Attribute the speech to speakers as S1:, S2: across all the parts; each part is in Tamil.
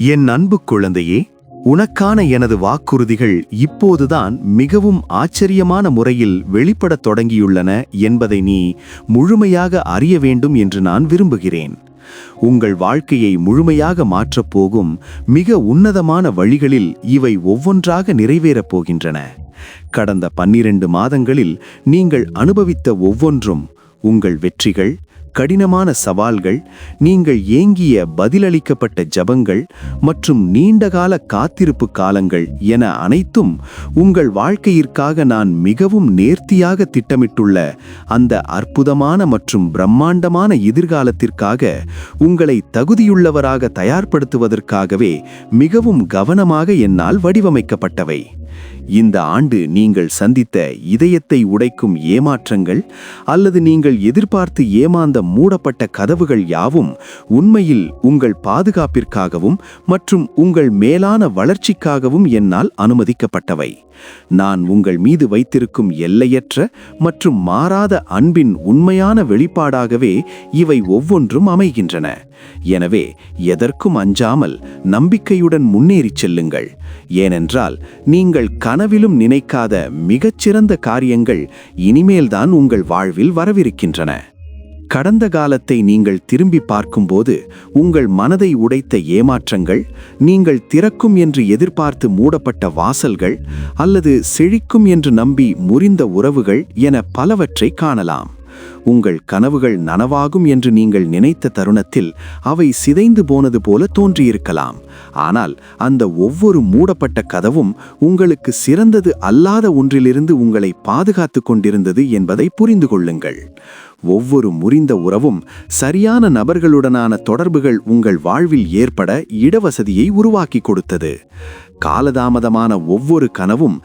S1: என் அன்பு குழந்தையே உனக்கான எனது வாக்குறுதிகள் இப்போதுதான் மிகவும் ஆச்சரியமான முறையில் வெளிப்படத் தொடங்கியுள்ளன என்பதை நீ முழுமையாக அறிய வேண்டும் என்று நான் விரும்புகிறேன். உங்கள் வாழ்க்கையை முழுமையாக மாற்றப் போகும் மிக உன்னதமான வழிகளில் இவை ஒவ்வொன்றாக நிறைவேறப் போகின்றன. கடந்த பன்னிரண்டு மாதங்களில் நீங்கள் அனுபவித்த ஒவ்வொன்றும் உங்கள் வெற்றிகள் கடினமான சவால்கள் நீங்கள் ஏங்கிய பதிலளிக்கப்பட்ட ஜபங்கள் மற்றும் நீண்டகால காத்திருப்பு காலங்கள் என அனைத்தும் உங்கள் வாழ்க்கையிற்காக நான் மிகவும் நேர்த்தியாக திட்டமிட்டுள்ள அந்த அற்புதமான மற்றும் பிரம்மாண்டமான எதிர்காலத்திற்காக உங்களை தகுதியுள்ளவராக தயார்படுத்துவதற்காகவே மிகவும் கவனமாக என்னால் வடிவமைக்கப்பட்டவை. இந்த ஆண்டு நீங்கள் சந்தித்த இதயத்தை உடைக்கும் ஏமாற்றங்கள் அல்லது நீங்கள் எதிர்பார்த்து ஏமாந்த மூடப்பட்ட கதவுகள் யாவும் உண்மையில் உங்கள் பாதுகாப்பிற்காகவும் மற்றும் உங்கள் மேலான வளர்ச்சிக்காகவும் என்னால் அனுமதிக்கப்பட்டவை. நான் உங்கள் மீது வைத்திருக்கும் எல்லையற்ற மற்றும் மாறாத அன்பின் உண்மையான வெளிப்பாடாகவே இவை ஒவ்வொன்றும் அமைகின்றன. எனவே எதற்கும் அஞ்சாமல் நம்பிக்கையுடன் முன்னேறிச் செல்லுங்கள். ஏனென்றால் நீங்கள் கனவிலும் நினைக்காத மிகச்சிறந்த காரியங்கள் இனிமேல்தான் உங்கள் வாழ்வில் வரவிருக்கின்றன. கடந்த காலத்தை நீங்கள் திரும்பி பார்க்கும்போது உங்கள் மனதை உடைத்த ஏமாற்றங்கள் நீங்கள் திறக்கும் என்று எதிர்பார்த்து மூடப்பட்ட வாசல்கள் அல்லது செழிக்கும் என்று நம்பி முறிந்த உறவுகள் என பலவற்றை காணலாம். உங்கள் கனவுகள் நனவாகும் என்று நீங்கள் நினைத்த தருணத்தில் அவை சிதைந்து போனது போல தோன்றியிருக்கலாம். ஆனால் அந்த ஒவ்வொரு மூடப்பட்ட கதவும் உங்களுக்கு சிறந்தது அல்லாத ஒன்றிலிருந்து உங்களை பாதுகாத்து கொண்டிருந்தது என்பதை புரிந்து கொள்ளுங்கள். ஒவ்வொரு முறிந்த உறவும் சரியான நபர்களுடனான தொடர்புகள் உங்கள் வாழ்வில் ஏற்பட இடவசதியை உருவாக்கி கொடுத்தது. காலதாமதமான ஒவ்வொரு கனவும்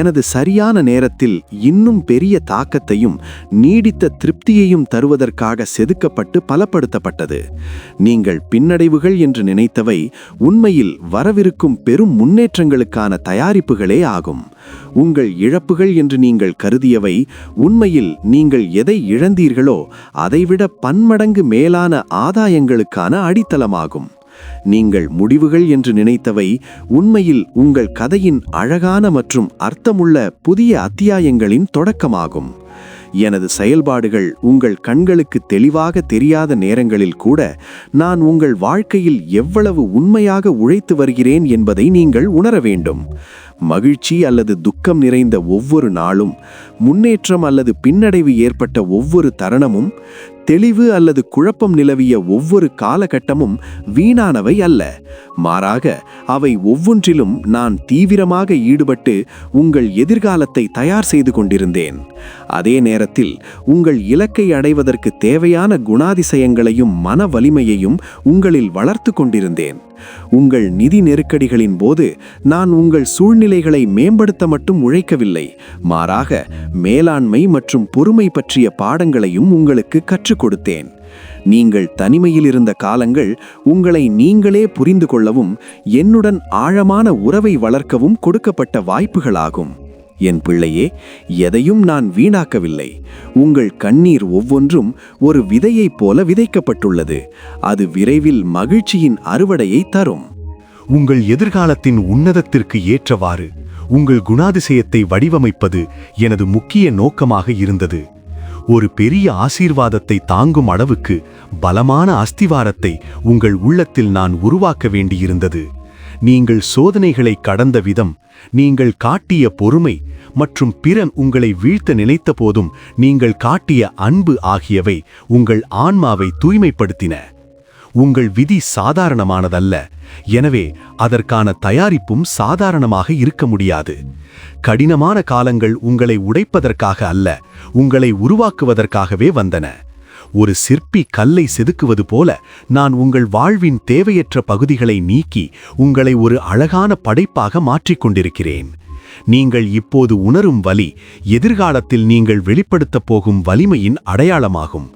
S1: எனது சரியான நேரத்தில் இன்னும் பெரிய தாக்கத்தையும் நீடித்த திருப்தியையும் தருவதற்காக செதுக்கப்பட்டு பலப்படுத்தப்பட்டது. நீங்கள் பின்னடைவுகள் என்று நினைத்தவை உண்மையில் வரவிருக்கும் பெரும் முன்னேற்றங்களுக்கான தயாரிப்புகளே ஆகும். உங்கள் இழப்புகள் என்று நீங்கள் கருதியவை உண்மையில் நீங்கள் எதை இழந்தீர்களோ அதைவிட பன்மடங்கு மேலான ஆதாயங்களுக்கான அடித்தளமாகும். நீங்கள் முடிவுகள் என்று நினைத்தவை உண்மையில் உங்கள் கதையின் அழகான மற்றும் அர்த்தமுள்ள புதிய அத்தியாயங்களின் தொடக்கமாகும். எனது செயல்பாடுகள் உங்கள் கண்களுக்கு தெளிவாக தெரியாத நேரங்களில் கூட நான் உங்கள் வாழ்க்கையில் எவ்வளவு உண்மையாக உழைத்து வருகிறேன் என்பதை நீங்கள் உணர வேண்டும். மகிழ்ச்சி அல்லது துக்கம் நிறைந்த ஒவ்வொரு நாளும் முன்னேற்றம் அல்லது பின்னடைவு ஏற்பட்ட ஒவ்வொரு தருணமும் தெளிவு அல்லது குழப்பம் நிலவிய ஒவ்வொரு காலகட்டமும் வீணானவை அல்ல. மாறாக அவை ஒவ்வொன்றிலும் நான் தீவிரமாக ஈடுபட்டு உங்கள் எதிர்காலத்தை தயார் செய்து கொண்டிருந்தேன். அதே நேரத்தில் உங்கள் இலக்கை அடைவதற்கு தேவையான குணாதிசயங்களையும் மன வலிமையையும் உங்களில் வளர்த்து கொண்டிருந்தேன். உங்கள் நிதி நெருக்கடிகளின் போது நான் உங்கள் சூழ்நிலைகளை மேம்படுத்த மட்டும் உழைக்கவில்லை. மாறாக மேலாண்மை மற்றும் பொறுமை பற்றிய பாடங்களையும் உங்களுக்கு கற்று கற்றுக் கொடுத்தேன். நீங்கள் தனிமையில் இருந்த காலங்கள் உங்களை நீங்களே புரிந்து கொள்ளவும் என்னுடன் ஆழமான உறவை வளர்க்கவும் கொடுக்கப்பட்ட வாய்ப்புகளாகும். என் பிள்ளையே எதையும் நான் வீணாக்கவில்லை. உங்கள் கண்ணீர் ஒவ்வொன்றும் ஒரு விதையைப் போல விதைக்கப்பட்டுள்ளது. அது விரைவில் மகிழ்ச்சியின் அறுவடையை தரும்.
S2: உங்கள் எதிர்காலத்தின் உன்னதத்திற்கு ஏற்றவாறு உங்கள் குணாதிசயத்தை வடிவமைப்பது எனது முக்கிய நோக்கமாக இருந்தது. ஒரு பெரிய ஆசீர்வாதத்தை தாங்கும் அளவுக்கு பலமான அஸ்திவாரத்தை உங்கள் உள்ளத்தில் நான் உருவாக்க வேண்டியிருந்தது. நீங்கள் சோதனைகளை கடந்த விதம் நீங்கள் காட்டிய பொறுமை மற்றும் பிறன் உங்களை வீழ்த்த நினைத்த போதும் நீங்கள் காட்டிய அன்பு ஆகியவை உங்கள் ஆன்மாவை தூய்மைப்படுத்தின. உங்கள் விதி சாதாரணமானதல்ல. எனவே அதற்கான தயாரிப்பும் சாதாரணமாக இருக்க முடியாது. கடினமான காலங்கள் உங்களை உடைப்பதற்காக அல்ல உங்களை உருவாக்குவதற்காகவே வந்தன. ஒரு சிற்பி கல்லை செதுக்குவது போல நான் உங்கள் வாழ்வின் தேவையற்ற பகுதிகளை நீக்கி உங்களை ஒரு அழகான படைப்பாக மாற்றிக் கொண்டிருக்கிறேன். நீங்கள் இப்போது உணரும் வலி எதிர்காலத்தில் நீங்கள் வெளிப்படுத்தப் போகும் வலிமையின் அடையாளமாகும்.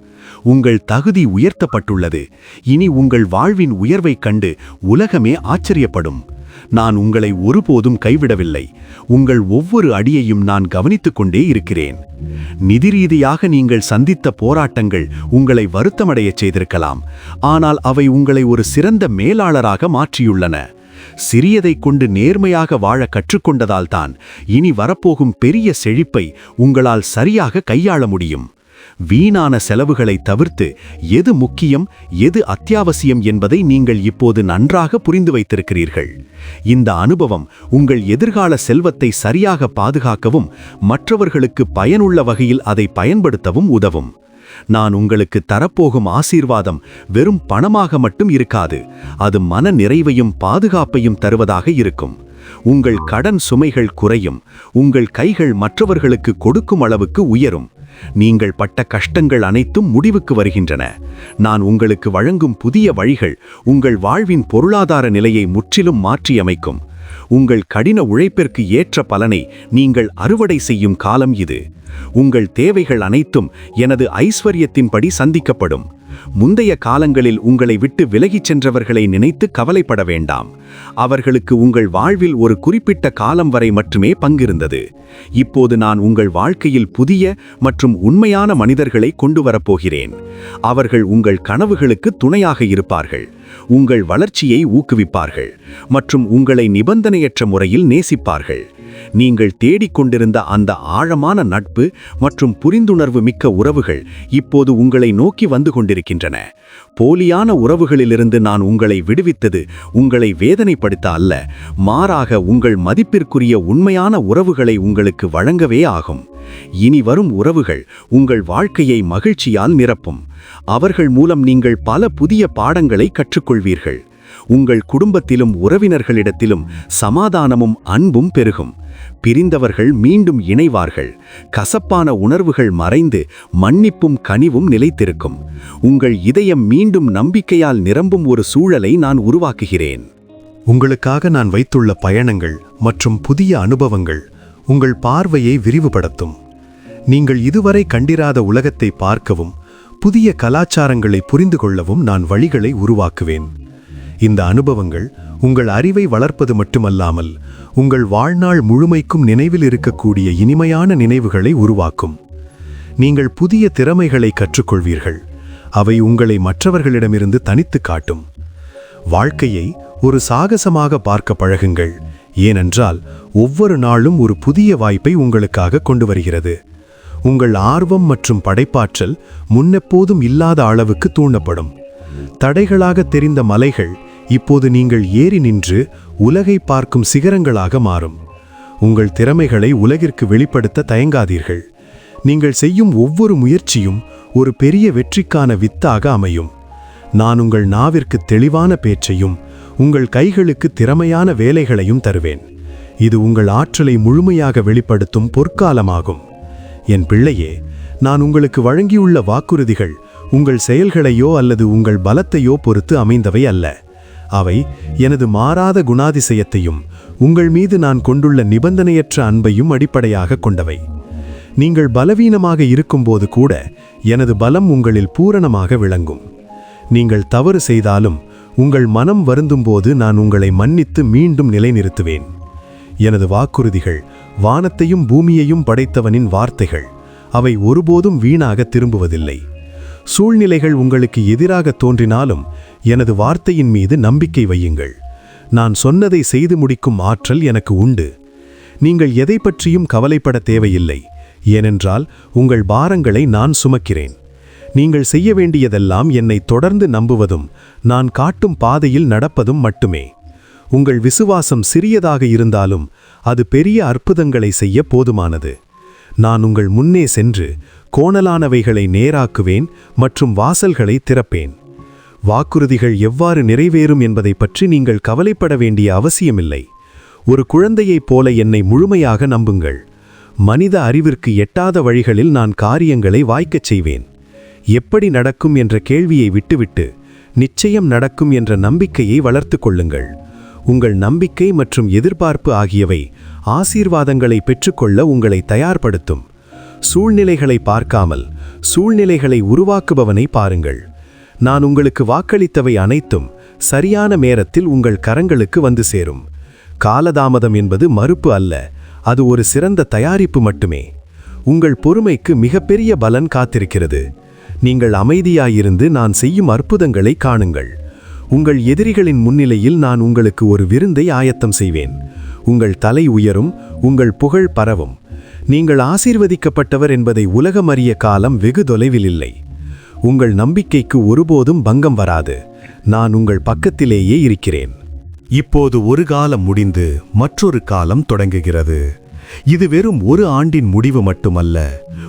S2: உங்கள் தகுதி உயர்த்தப்பட்டுள்ளது. இனி உங்கள் வாழ்வின் உயர்வைக் கண்டு உலகமே ஆச்சரியப்படும்.
S1: நான் உங்களை ஒருபோதும் கைவிடவில்லை. உங்கள் ஒவ்வொரு அடியையும் நான் கவனித்துக் கொண்டே இருக்கிறேன். நிதி ரீதியாக நீங்கள் சந்தித்த போராட்டங்கள் உங்களை வருத்தமடையச் செய்திருக்கலாம். ஆனால் அவை உங்களை ஒரு சிறந்த மேலாளராக மாற்றியுள்ளன. சிறியதைக் கொண்டு நேர்மையாக வாழ கற்றுக்கொண்டதால்தான் இனி வரப்போகும் பெரிய செழிப்பை உங்களால் சரியாக கையாள முடியும். வீணான செலவுகளை தவிர்த்து எது முக்கியம் எது அத்தியாவசியம் என்பதை நீங்கள் இப்போது நன்றாக புரிந்து வைத்திருக்கிறீர்கள். இந்த அனுபவம் உங்கள் எதிர்கால செல்வத்தை சரியாக பாதுகாக்கவும் மற்றவர்களுக்கு பயனுள்ள வகையில் அதை பயன்படுத்தவும் உதவும். நான் உங்களுக்கு தரப்போகும் ஆசீர்வாதம் வெறும் பணமாக மட்டும் இருக்காது அது மன நிறைவையும் பாதுகாப்பையும் தருவதாக இருக்கும். உங்கள் கடன் சுமைகள் குறையும் உங்கள் கைகள் மற்றவர்களுக்கு கொடுக்கும் அளவுக்கு உயரும். நீங்கள் பட்ட கஷ்டங்கள் அனைத்தும் முடிவுக்கு வருகின்றன. நான் உங்களுக்கு வழங்கும் புதிய வழிகள் உங்கள் வாழ்வின் பொருளாதார நிலையை முற்றிலும் மாற்றியமைக்கும். உங்கள் கடின உழைப்பிற்கு ஏற்ற பலனை நீங்கள் அறுவடை செய்யும் காலம் இது. உங்கள் தேவைகள் அனைத்தும் எனது ஐஸ்வர்யத்தின்படி சந்திக்கப்படும். முந்தைய காலங்களில் உங்களை விட்டு விலகிச் சென்றவர்களை நினைத்து கவலைப்பட வேண்டாம். அவர்களுக்கு உங்கள் வாழ்வில் ஒரு குறிப்பிட்ட காலம் வரை மட்டுமே பங்கிருந்தது. இப்போது நான் உங்கள் வாழ்க்கையில் புதிய மற்றும் உண்மையான மனிதர்களை கொண்டு வரப்போகிறேன் அவர்கள் உங்கள் கனவுகளுக்கு துணையாக இருப்பார்கள். உங்கள் வளர்ச்சியை ஊக்குவிப்பார்கள். மற்றும் உங்களை நிபந்தனையற்ற முறையில் நேசிப்பார்கள். நீங்கள் தேடிக்கொண்டிருந்த அந்த ஆழமான நட்பு மற்றும் புரிந்துணர்வு மிக்க உறவுகள் இப்போது உங்களை நோக்கி வந்து கொண்டிருக்கின்றன. போலியான உறவுகளிலிருந்து நான் உங்களை விடுவித்தது உங்களை வேதனைப்படுத்த அல்ல மாறாக உங்கள் மதிப்பிற்குரிய உண்மையான உறவுகளை உங்களுக்கு வழங்கவே ஆகும். இனி வரும் உறவுகள் உங்கள் வாழ்க்கையை மகிழ்ச்சியால் நிரப்பும். அவர்கள் மூலம் நீங்கள் பல புதிய பாடங்களை கற்றுக்கொள்வீர்கள். உங்கள் குடும்பத்திலும் உறவினர்களிடத்திலும் சமாதானமும் அன்பும் பெருகும். பிரிந்தவர்கள் மீண்டும் இணைவார்கள். கசப்பான உணர்வுகள் மறைந்து மன்னிப்பும் கனிவும் நிலைத்திருக்கும். உங்கள் இதயம் மீண்டும் நம்பிக்கையால் நிரம்பும் ஒரு சூழலை நான் உருவாக்குகிறேன்.
S3: உங்களுக்காக நான் வைத்துள்ள பயணங்கள் மற்றும் புதிய அனுபவங்கள் உங்கள் பார்வையை விரிவுபடுத்தும். நீங்கள் இதுவரை கண்டிராத உலகத்தை பார்க்கவும் புதிய கலாச்சாரங்களை புரிந்து கொள்ளவும் நான் வழிகளை உருவாக்குவேன். இந்த அனுபவங்கள் உங்கள் அறிவை வளர்ப்பது மட்டுமல்லாமல் உங்கள் வாழ்நாள் முழுமைக்கும் நினைவில் இருக்கக்கூடிய இனிமையான நினைவுகளை உருவாக்கும். நீங்கள் புதிய திறமைகளை கற்றுக்கொள்வீர்கள். அவை உங்களை மற்றவர்களிடமிருந்து தனித்து காட்டும். வாழ்க்கையை ஒரு சாகசமாக பார்க்க பழகுங்கள். ஏனென்றால் ஒவ்வொரு நாளும் ஒரு புதிய வாய்ப்பை உங்களுக்காக கொண்டு வருகிறது. உங்கள் ஆர்வம் மற்றும் படைப்பாற்றல் முன்னெப்போதும் இல்லாத அளவுக்கு தூண்டப்படும். தடைகளாக தெரிந்த மலைகள் இப்போது நீங்கள் ஏறி நின்று உலகை பார்க்கும் சிகரங்களாக மாறும். உங்கள் திறமைகளை உலகிற்கு வெளிப்படுத்த தயங்காதீர்கள். நீங்கள் செய்யும் ஒவ்வொரு முயற்சியும் ஒரு பெரிய வெற்றிக்கான வித்தாக அமையும். நான் உங்கள் நாவிற்கு தெளிவான பேச்சையும் உங்கள் கைகளுக்கு திறமையான வேலைகளையும் தருவேன். இது உங்கள் ஆற்றலை முழுமையாக வெளிப்படுத்தும் பொற்காலமாகும். என் பிள்ளையே நான் உங்களுக்கு வழங்கியுள்ள வாக்குறுதிகள் உங்கள் செயல்களையோ அல்லது உங்கள் பலத்தையோ பொறுத்து அமைந்தவை அல்ல. அவை எனது மாறாத குணாதிசயத்தையும் உங்கள் மீது நான் கொண்டுள்ள நிபந்தனையற்ற அன்பையும் அடிப்படையாக கொண்டவை. நீங்கள் பலவீனமாக இருக்கும்போது கூட எனது பலம் உங்களில் பூரணமாக விளங்கும். நீங்கள் தவறு செய்தாலும் உங்கள் மனம் வருந்தும்போது நான் உங்களை மன்னித்து மீண்டும் நிலைநிறுத்துவேன். எனது வாக்குறுதிகள் வானத்தையும் பூமியையும் படைத்தவனின் வார்த்தைகள். அவை ஒருபோதும் வீணாக திரும்புவதில்லை. சூழ்நிலைகள் உங்களுக்கு எதிராக தோன்றினாலும் எனது வார்த்தையின் மீது நம்பிக்கை வையுங்கள். நான் சொன்னதை செய்து முடிக்கும் ஆற்றல் எனக்கு உண்டு. நீங்கள் எதை பற்றியும் கவலைப்பட தேவையில்லை. ஏனென்றால் உங்கள் பாரங்களை நான் சுமக்கிறேன். நீங்கள் செய்ய வேண்டியதெல்லாம் என்னை தொடர்ந்து நம்புவதும் நான் காட்டும் பாதையில் நடப்பதும் மட்டுமே. உங்கள் விசுவாசம் சிறியதாக இருந்தாலும் அது பெரிய அற்புதங்களை செய்ய போதுமானது. நான் உங்கள் முன்னே சென்று கோணலானவைகளை நேராக்குவேன் மற்றும் வாசல்களை திறப்பேன். வாக்குறுதிகள் எவ்வாறு நிறைவேறும் என்பதை பற்றி நீங்கள் கவலைப்பட வேண்டிய அவசியமில்லை. ஒரு குழந்தையைப் போல என்னை முழுமையாக நம்புங்கள். மனித அறிவிற்கு எட்டாத வழிகளில் நான் காரியங்களை வாய்க்கச் செய்வேன். எப்படி நடக்கும் என்ற கேள்வியை விட்டுவிட்டு நிச்சயம் நடக்கும் என்ற நம்பிக்கையை வளர்த்து கொள்ளுங்கள். உங்கள் நம்பிக்கை மற்றும் எதிர்பார்ப்பு ஆகியவை ஆசீர்வாதங்களை பெற்றுக்கொள்ள உங்களை தயார்படுத்தும். சூழ்நிலைகளை பார்க்காமல் சூழ்நிலைகளை உருவாக்குபவனை பாருங்கள். நான் உங்களுக்கு வாக்களித்தவை அனைத்தும் சரியான நேரத்தில் உங்கள் கரங்களுக்கு வந்து சேரும். காலதாமதம் என்பது மறுப்பு அல்ல அது ஒரு சிறந்த தயாரிப்பு மட்டுமே. உங்கள் பொறுமைக்கு மிகப்பெரிய பலன் காத்திருக்கிறது. நீங்கள் அமைதியாயிருந்து நான் செய்யும் அற்புதங்களை காணுங்கள். உங்கள் எதிரிகளின் முன்னிலையில் நான் உங்களுக்கு ஒரு விருந்தை ஆயத்தம் செய்வேன். உங்கள் தலை உயரும் உங்கள் புகழ் பரவும். நீங்கள் ஆசீர்வதிக்கப்பட்டவர் என்பதை உலகம் அறிய காலம் வெகு தொலைவில் இல்லை உங்கள் நம்பிக்கைக்கு ஒருபோதும் பங்கம் வராது. நான் உங்கள் பக்கத்திலேயே இருக்கிறேன்.
S1: இப்போது ஒரு காலம் முடிந்து மற்றொரு காலம் தொடங்குகிறது. இது வெறும் ஒரு ஆண்டின் முடிவு மட்டுமல்ல.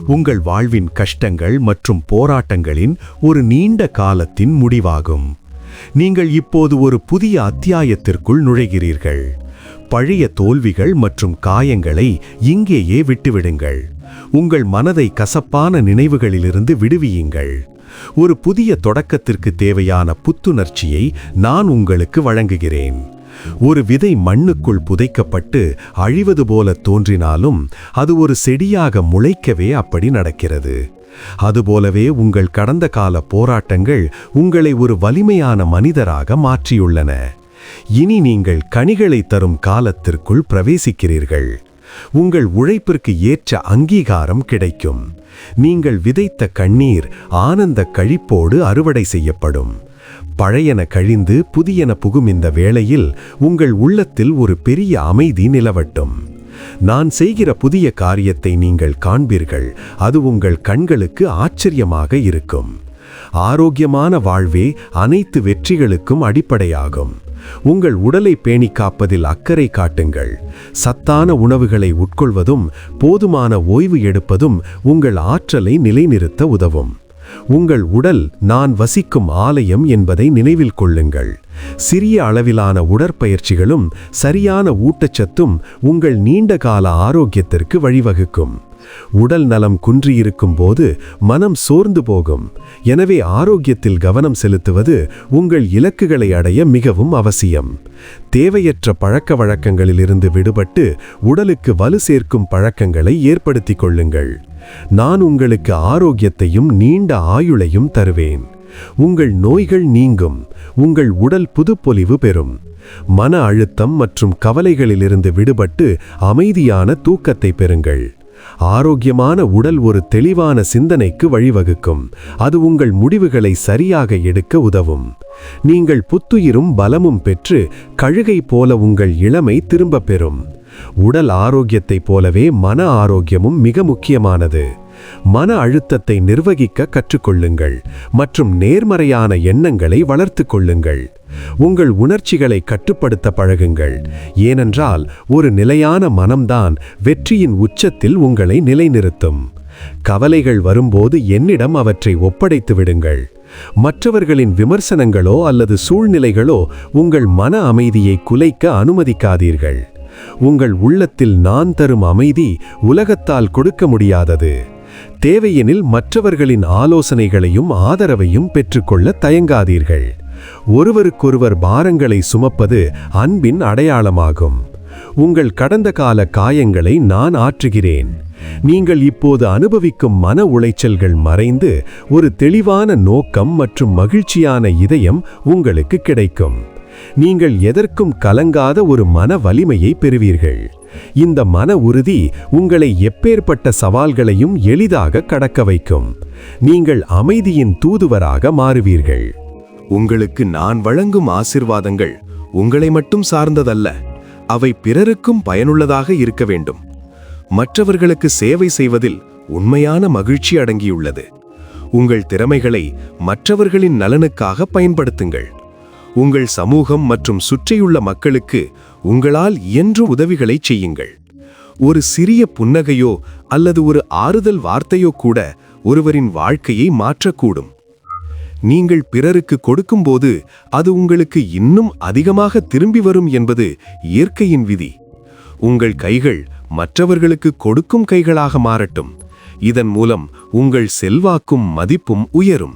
S1: உங்கள் வாழ்வின் கஷ்டங்கள் மற்றும் போராட்டங்களின் ஒரு நீண்ட காலத்தின் முடிவாகும். நீங்கள் இப்போது ஒரு புதிய அத்தியாயத்திற்குள் நுழைகிறீர்கள். பழைய தோல்விகள் மற்றும் காயங்களை இங்கேயே விட்டுவிடுங்கள். உங்கள் மனதை கசப்பான நினைவுகளிலிருந்து விடுவியுங்கள். ஒரு புதிய தொடக்கத்திற்கு தேவையான புத்துணர்ச்சியை நான் உங்களுக்கு வழங்குகிறேன். ஒரு விதை மண்ணுக்குள் புதைக்கப்பட்டு அழிவது போல தோன்றினாலும் அது ஒரு செடியாக முளைக்கவே அப்படி நடக்கிறது. அதுபோலவே உங்கள் கடந்த கால போராட்டங்கள் உங்களை ஒரு வலிமையான மனிதராக மாற்றியுள்ளன. இனி நீங்கள் கனிகளை தரும் காலத்திற்குள் பிரவேசிக்கிறீர்கள். உங்கள் உழைப்பிற்கு ஏற்ற அங்கீகாரம் கிடைக்கும். நீங்கள் விதைத்த கண்ணீர் ஆனந்த கழிப்போடு அறுவடை செய்யப்படும். பழையன கழிந்து புதியன புகும் இந்த வேளையில் உங்கள் உள்ளத்தில் ஒரு பெரிய அமைதி நிலவட்டும். நான் செய்கிற புதிய காரியத்தை நீங்கள் காண்பீர்கள். அது உங்கள் கண்களுக்கு ஆச்சரியமாக இருக்கும். ஆரோக்கியமான வாழ்வே அனைத்து வெற்றிகளுக்கும் அடிப்படையாகும். உங்கள் உடலை பேணி காப்பதில் அக்கறை காட்டுங்கள். சத்தான உணவுகளை உட்கொள்வதும் போதுமான ஓய்வு எடுப்பதும் உங்கள் ஆற்றலை நிலைநிறுத்த உதவும். உங்கள் உடல் நான் வசிக்கும் ஆலயம் என்பதை நினைவில் கொள்ளுங்கள். சிறிய அளவிலான உடற்பயிற்சிகளும் சரியான ஊட்டச்சத்தும் உங்கள் நீண்டகால ஆரோக்கியத்திற்கு வழிவகுக்கும். உடல் நலம் குன்றியிருக்கும் போது மனம் சோர்ந்து போகும். எனவே ஆரோக்கியத்தில் கவனம் செலுத்துவது உங்கள் இலக்குகளை அடைய மிகவும் அவசியம். தேவையற்ற பழக்க வழக்கங்களிலிருந்து விடுபட்டு உடலுக்கு வலு சேர்க்கும் பழக்கங்களை ஏற்படுத்திக் கொள்ளுங்கள். நான் உங்களுக்கு ஆரோக்கியத்தையும் நீண்ட ஆயுளையும் தருவேன். உங்கள் நோய்கள் நீங்கும். உங்கள் உடல் புதுப்பொலிவு பெறும். மன அழுத்தம் மற்றும் கவலைகளிலிருந்து விடுபட்டு அமைதியான தூக்கத்தை பெறுங்கள். ஆரோக்கியமான உடல் ஒரு தெளிவான சிந்தனைக்கு வழிவகுக்கும். அது உங்கள் முடிவுகளை சரியாக எடுக்க உதவும். நீங்கள் புத்துயிரும் பலமும் பெற்று கழுகை போல உங்கள் இளமை திரும்பப் பெறும். உடல் ஆரோக்கியத்தைப் போலவே மன ஆரோக்கியமும் மிக முக்கியமானது. மன அழுத்தத்தை நிர்வகிக்க கற்றுக்கொள்ளுங்கள் மற்றும் நேர்மறையான எண்ணங்களை வளர்த்து கொள்ளுங்கள். உங்கள் உணர்ச்சிகளை கட்டுப்படுத்த பழகுங்கள். ஏனென்றால் ஒரு நிலையான மனம்தான் வெற்றியின் உச்சத்தில் உங்களை நிலைநிறுத்தும். கவலைகள் வரும்போது என்னிடம் அவற்றை ஒப்படைத்து விடுங்கள். மற்றவர்களின் விமர்சனங்களோ அல்லது சூழ்நிலைகளோ உங்கள் மன அமைதியை குலைக்க அனுமதிக்காதீர்கள். உங்கள் உள்ளத்தில் நான் தரும் அமைதி உலகத்தால் கொடுக்க முடியாதது. தேவையெனில் மற்றவர்களின் ஆலோசனைகளையும் ஆதரவையும் பெற்றுக்கொள்ள தயங்காதீர்கள். ஒருவருக்கொருவர் பாரங்களை சுமப்பது அன்பின் அடையாளமாகும். உங்கள் கடந்த கால காயங்களை நான் ஆற்றுகிறேன். நீங்கள் இப்போது அனுபவிக்கும் மன உளைச்சல்கள் மறைந்து ஒரு தெளிவான நோக்கம் மற்றும் மகிழ்ச்சியான இதயம் உங்களுக்கு கிடைக்கும். நீங்கள் எதற்கும் கலங்காத ஒரு மன வலிமையை பெறுவீர்கள். இந்த மன உறுதி உங்களை எப்பேற்பட்ட சவால்களையும் எளிதாக கடக்க வைக்கும். நீங்கள் அமைதியின் தூதுவராக மாறுவீர்கள். உங்களுக்கு நான் வழங்கும் ஆசிர்வாதங்கள் உங்களை மட்டும் சார்ந்ததல்ல அவை பிறருக்கும் பயனுள்ளதாக இருக்க வேண்டும். மற்றவர்களுக்கு சேவை செய்வதில் உண்மையான மகிழ்ச்சி அடங்கியுள்ளது. உங்கள் திறமைகளை மற்றவர்களின் நலனுக்காக பயன்படுத்துங்கள். உங்கள் சமூகம் மற்றும் சுற்றியுள்ள மக்களுக்கு உங்களால் இயன்ற உதவிகளை செய்யுங்கள். ஒரு சிறிய புன்னகையோ அல்லது ஒரு ஆறுதல் வார்த்தையோ கூட ஒருவரின் வாழ்க்கையை மாற்றக்கூடும். நீங்கள் பிறருக்கு கொடுக்கும்போது அது உங்களுக்கு இன்னும் அதிகமாக திரும்பி வரும் என்பது இயற்கையின் விதி. உங்கள் கைகள் மற்றவர்களுக்கு கொடுக்கும் கைகளாக மாறட்டும். இதன் மூலம் உங்கள் செல்வாக்கும் மதிப்பும் உயரும்.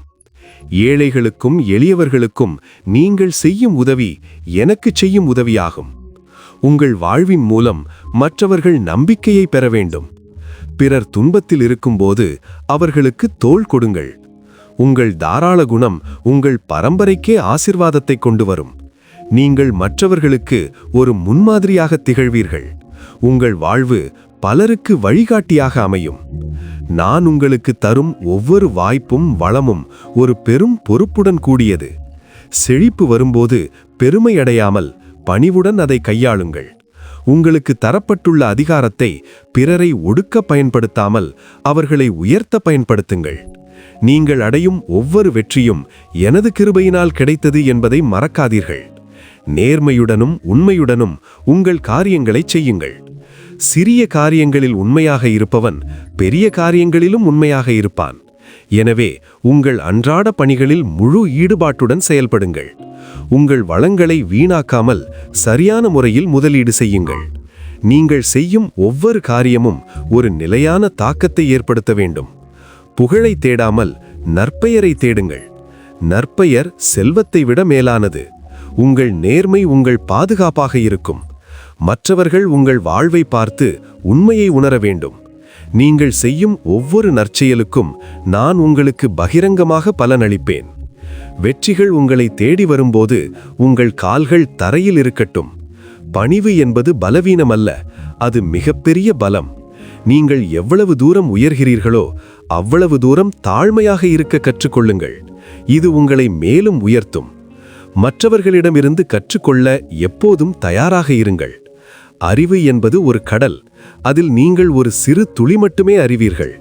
S1: ஏழைகளுக்கும் எளியவர்களுக்கும் நீங்கள் செய்யும் உதவி எனக்கு செய்யும் உதவியாகும். உங்கள் வாழ்வின் மூலம் மற்றவர்கள் நம்பிக்கையை பெற வேண்டும். பிறர் துன்பத்தில் இருக்கும்போது அவர்களுக்கு தோள் கொடுங்கள். உங்கள் தாராள குணம் உங்கள் பரம்பரைக்கே ஆசிர்வாதத்தை கொண்டு வரும்.
S4: நீங்கள் மற்றவர்களுக்கு ஒரு முன்மாதிரியாக திகழ்வீர்கள். உங்கள் வாழ்வு பலருக்கு வழிகாட்டியாக அமையும். நான் உங்களுக்கு தரும் ஒவ்வொரு வாய்ப்பும் வளமும் ஒரு பெரும் பொறுப்புடன் கூடியது. செழிப்பு வரும்போது பெருமை அடையாமல் பணிவுடன் அதை கையாளுங்கள். உங்களுக்கு தரப்பட்டுள்ள அதிகாரத்தை பிறரை ஒடுக்க பயன்படுத்தாமல் அவர்களை உயர்த்த பயன்படுத்துங்கள். நீங்கள் அடையும் ஒவ்வொரு வெற்றியும் எனது கிருபையினால் கிடைத்தது என்பதை மறக்காதீர்கள். நேர்மையுடனும் உண்மையுடனும் உங்கள் காரியங்களைச் செய்யுங்கள். சிறிய காரியங்களில் உண்மையாக இருப்பவன் பெரிய காரியங்களிலும் உண்மையாக இருப்பான். எனவே உங்கள் அன்றாட பணிகளில் முழு ஈடுபாட்டுடன் செயல்படுங்கள். உங்கள் வளங்களை வீணாக்காமல் சரியான முறையில் முதலீடு செய்யுங்கள். நீங்கள் செய்யும் ஒவ்வொரு காரியமும் ஒரு நிலையான தாக்கத்தை ஏற்படுத்த வேண்டும். புகழை தேடாமல் நற்பெயரை தேடுங்கள். நற்பெயர் செல்வத்தை விட மேலானது. உங்கள் நேர்மை உங்கள் பாதுகாப்பாக இருக்கும். மற்றவர்கள் உங்கள் வாழ்வை பார்த்து உண்மையை உணர வேண்டும். நீங்கள் செய்யும் ஒவ்வொரு நற்செயலுக்கும் நான் உங்களுக்கு பகிரங்கமாக பலனளிப்பேன். வெற்றிகள் உங்களை தேடி வரும்போது உங்கள் கால்கள் தரையில் இருக்கட்டும். பணிவு என்பது பலவீனமல்ல அது மிகப்பெரிய பலம். நீங்கள் எவ்வளவு தூரம் உயர்கிறீர்களோ அவ்வளவு தூரம் தாழ்மையாக இருக்க கற்றுக்கொள்ளுங்கள். இது உங்களை மேலும் உயர்த்தும். மற்றவர்களிடமிருந்து கற்றுக்கொள்ள எப்போதும் தயாராக இருங்கள். அறிவு என்பது ஒரு கடல். அதில் நீங்கள் ஒரு சிறு துளி மட்டுமே அறிவீர்கள்.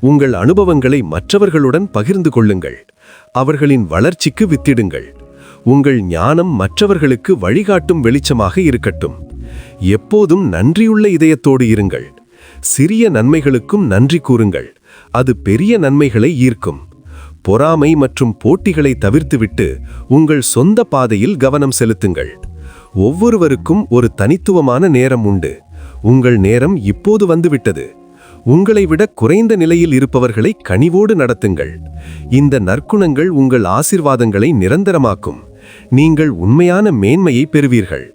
S4: உங்கள் அனுபவங்களை மற்றவர்களுடன் பகிர்ந்து கொள்ளுங்கள். அவர்களின் வளர்ச்சிக்கு வித்திடுங்கள். உங்கள் ஞானம் மற்றவர்களுக்கு வழிகாட்டும் வெளிச்சமாக இருக்கட்டும். எப்போதும் நன்றியுள்ள இதயத்தோடு இருங்கள். சிறிய நன்மைகளுக்கும் நன்றி கூறுங்கள். அது பெரிய நன்மைகளை ஈர்க்கும். பொறாமை மற்றும் போட்டிகளை தவிர்த்துவிட்டு உங்கள் சொந்த பாதையில் கவனம் செலுத்துங்கள். ஒவ்வொருவருக்கும் ஒரு தனித்துவமான நேரம் உண்டு. உங்கள் நேரம் இப்போது வந்துவிட்டது. உங்களை விட குறைந்த நிலையில் இருப்பவர்களை கனிவோடு நடத்துங்கள். இந்த நற்குணங்கள் உங்கள் ஆசிர்வாதங்களை நிரந்தரமாக்கும். நீங்கள் உண்மையான மேன்மையை பெறுவீர்கள்.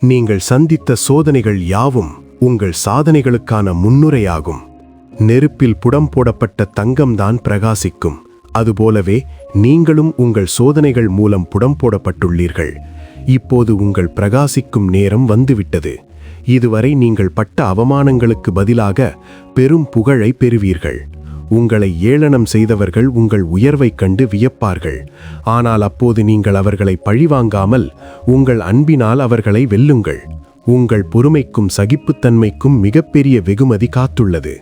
S1: நீங்கள் சந்தித்த சோதனைகள் யாவும் உங்கள் சாதனைகளுக்கான முன்னுரையாகும். நெருப்பில் புடம் போடப்பட்ட தங்கம்தான் பிரகாசிக்கும். அதுபோலவே நீங்களும் உங்கள் சோதனைகள் மூலம் புடம் போடப்பட்டுள்ளீர்கள். இப்போது உங்கள் பிரகாசிக்கும் நேரம் வந்துவிட்டது. இதுவரை நீங்கள் பட்ட அவமானங்களுக்கு பதிலாக பெரும் புகழை பெறுவீர்கள். உங்களை ஏளனம் செய்தவர்கள் உங்கள் உயர்வைக் கண்டு வியப்பார்கள். ஆனால் அப்போது நீங்கள் அவர்களை பழிவாங்காமல் உங்கள் அன்பினால் அவர்களை வெல்லுங்கள். உங்கள் பொறுமைக்கும் சகிப்புத்தன்மைக்கும் மிகப்பெரிய வெகுமதி காத்துள்ளது.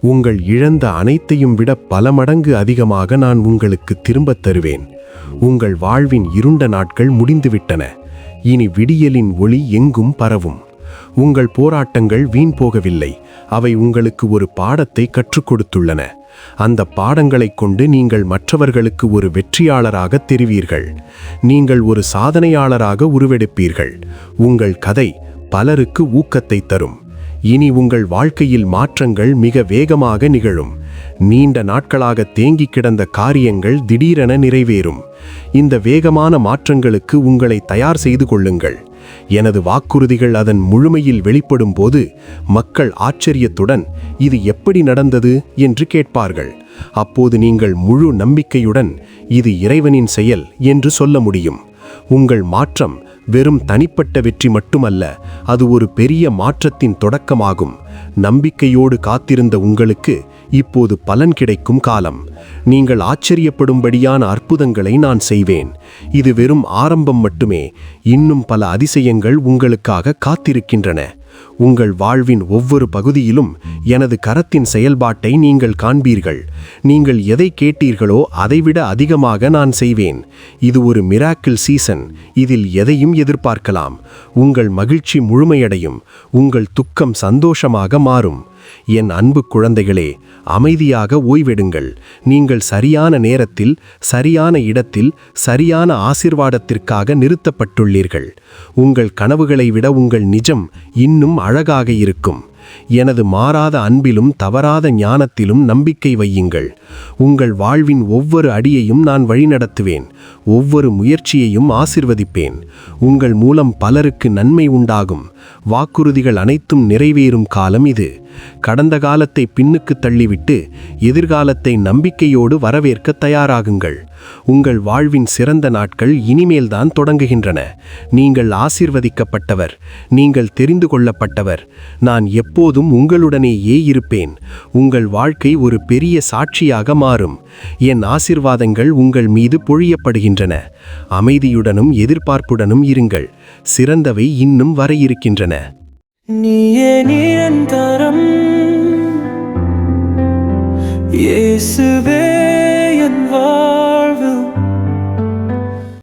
S1: உங்கள் இழந்த அனைத்தையும் விட பல மடங்கு அதிகமாக நான் உங்களுக்கு திரும்பத் தருவேன். உங்கள் வாழ்வின் இருண்ட நாட்கள் முடிந்துவிட்டன. இனி விடியலின் ஒளி எங்கும் பரவும். உங்கள் போராட்டங்கள் வீண் போகவில்லை. அவை உங்களுக்கு ஒரு பாடத்தை கற்றுக் கொடுத்துள்ளன. அந்த பாடங்களைக் கொண்டு நீங்கள் மற்றவர்களுக்கு ஒரு வெற்றியாளராக தெரிவீர்கள். நீங்கள் ஒரு சாதனையாளராக உருவெடுப்பீர்கள். உங்கள் கதை பலருக்கு ஊக்கத்தை தரும். இனி உங்கள் வாழ்க்கையில் மாற்றங்கள் மிக வேகமாக நிகழும். நீண்ட நாட்களாக தேங்கிக் கிடந்த காரியங்கள் திடீரென நிறைவேறும். இந்த வேகமான மாற்றங்களுக்கு உங்களை தயார் செய்து கொள்ளுங்கள். எனது வாக்குறுதிகள் அதன் முழுமையில் வெளிப்படும் போது மக்கள் ஆச்சரியத்துடன் இது எப்படி நடந்தது? என்று கேட்பார்கள். அப்போது நீங்கள் முழு நம்பிக்கையுடன் இது இறைவனின் செயல் என்று சொல்ல முடியும். உங்கள் மாற்றம் வெறும் தனிப்பட்ட வெற்றி மட்டுமல்ல அது ஒரு பெரிய மாற்றத்தின் தொடக்கமாகும். நம்பிக்கையோடு காத்திருந்த உங்களுக்கு இப்போது பலன் கிடைக்கும் காலம். நீங்கள் ஆச்சரியப்படும்படியான அற்புதங்களை நான் செய்வேன். இது வெறும் ஆரம்பம் மட்டுமே. இன்னும் பல அதிசயங்கள் உங்களுக்காக காத்திருக்கின்றன. உங்கள் வாழ்வின் ஒவ்வொரு பகுதியிலும் எனது கரத்தின் செயல்பாட்டை நீங்கள் காண்பீர்கள். நீங்கள் எதை கேட்டீர்களோ அதைவிட அதிகமாக நான் செய்வேன். இது ஒரு மிராக்கிள் சீசன் இதில் எதையும் எதிர்பார்க்கலாம். உங்கள் மகிழ்ச்சி முழுமையடையும். உங்கள் துக்கம் சந்தோஷமாக மாறும். என் அன்பு குழந்தைகளே அமைதியாக ஓய்வெடுங்கள். நீங்கள் சரியான நேரத்தில் சரியான இடத்தில் சரியான ஆசிர்வாதத்திற்காக நிறுத்தப்பட்டுள்ளீர்கள். உங்கள் கனவுகளை விட உங்கள் நிஜம் இன்னும் அழகாக இருக்கும். எனது மாறாத அன்பிலும் தவறாத ஞானத்திலும் நம்பிக்கை வையுங்கள். உங்கள் வாழ்வின் ஒவ்வொரு அடியையும் நான் வழிநடத்துவேன். ஒவ்வொரு முயற்சியையும் ஆசிர்வதிப்பேன். உங்கள் மூலம் பலருக்கு நன்மை உண்டாகும். வாக்குறுதிகள் அனைத்தும் நிறைவேறும் காலம் இது. கடந்த காலத்தை பின்னுக்கு தள்ளிவிட்டு எதிர்காலத்தை நம்பிக்கையோடு வரவேற்க தயாராகுங்கள். உங்கள் வாழ்வின் சிறந்த நாட்கள் இனிமேல்தான் தொடங்குகின்றன. நீங்கள் ஆசிர்வதிக்கப்பட்டவர் நீங்கள் தெரிந்து கொள்ளப்பட்டவர். நான் எப்போதும் உங்களுடனேயே இருப்பேன். உங்கள் வாழ்க்கை ஒரு பெரிய சாட்சியாக மாறும். என் ஆசிர்வாதங்கள் உங்கள் மீது பொழியப்படுகின்றன. அமைதியுடனும் எதிர்பார்ப்புடனும் இருங்கள். சிறந்தவை இன்னும் வர இருக்கின்றன
S5: நீயே நிரந்தரம். இயேசுவே என்